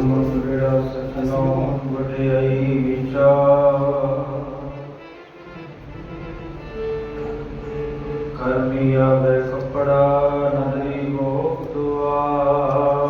ਗੁਰਮਤਿ ਸਤਨਾਮ ਵਡਿਆਈ ਵਿਚਾਰ ਕਰਮੀ ਆਵੇ ਕਪੜਾ ਨਦਰੀ ਮੋਖ ਦੁਆਰ।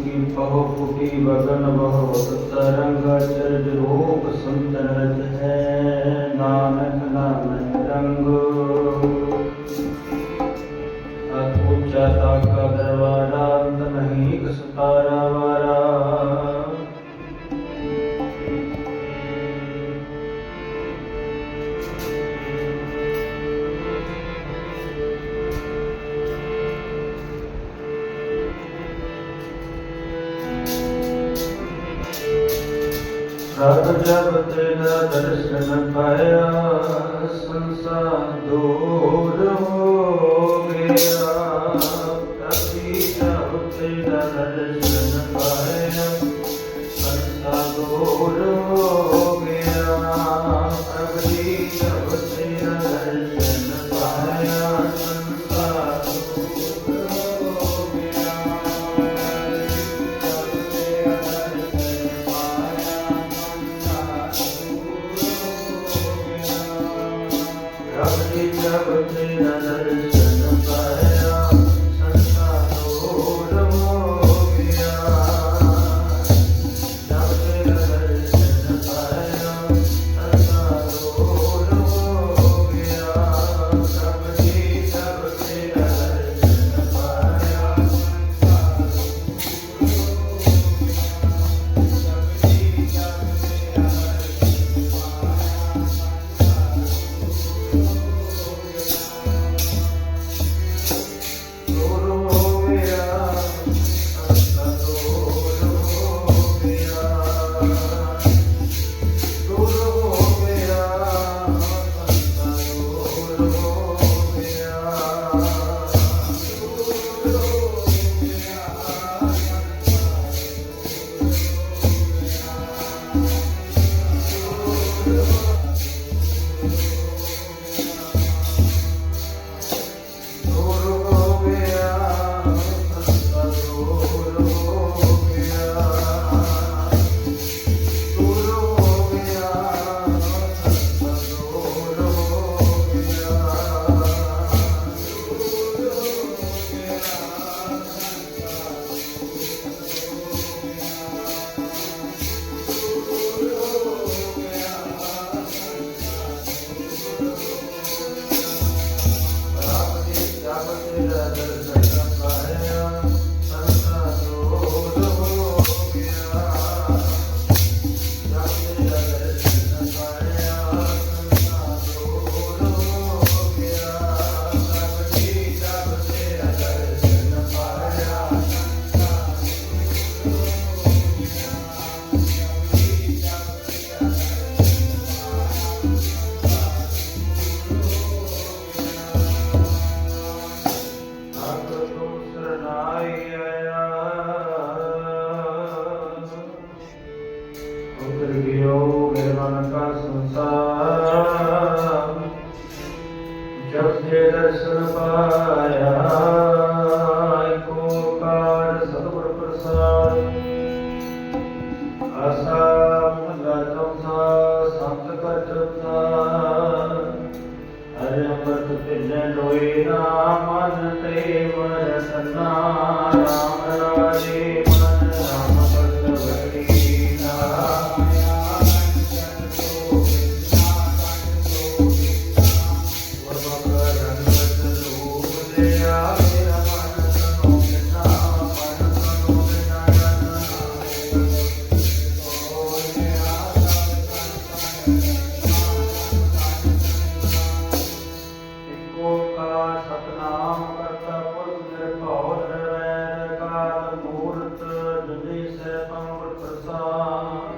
फूकी फहो फूकी बगन बहो सतरंग चरज रोग संत है। नानक नानक रंग। अथोचता का दरबार ਸਰਬ ਜਗਤ ਦਾ ਦਰਸ਼ਨ ਪਾਇਆ ਸੰਸਾਰ ਦੂਰ ਹੋ। Ramlila Ramlila Ramlila ਜਪੇ ਦਰਸ਼ਨ ਪਾਇਆ ਕੋ ਕਾਰ ਸਤਿਗੁਰ ਪ੍ਰਸਾਦ। ਆਸਾ ਮਹਲਾ ਚੌਥਾ, ਸਤ ਕਰ ਚੌਥਾ। ਹਰਿ ਅੰਮ੍ਰਿਤ ਭਿੰਨ ਹੋਏ ਨਾਮ ਮਨ ਤੇ ਮਨ ਸੰਨਾ ਰਾਮ। 감사합니다.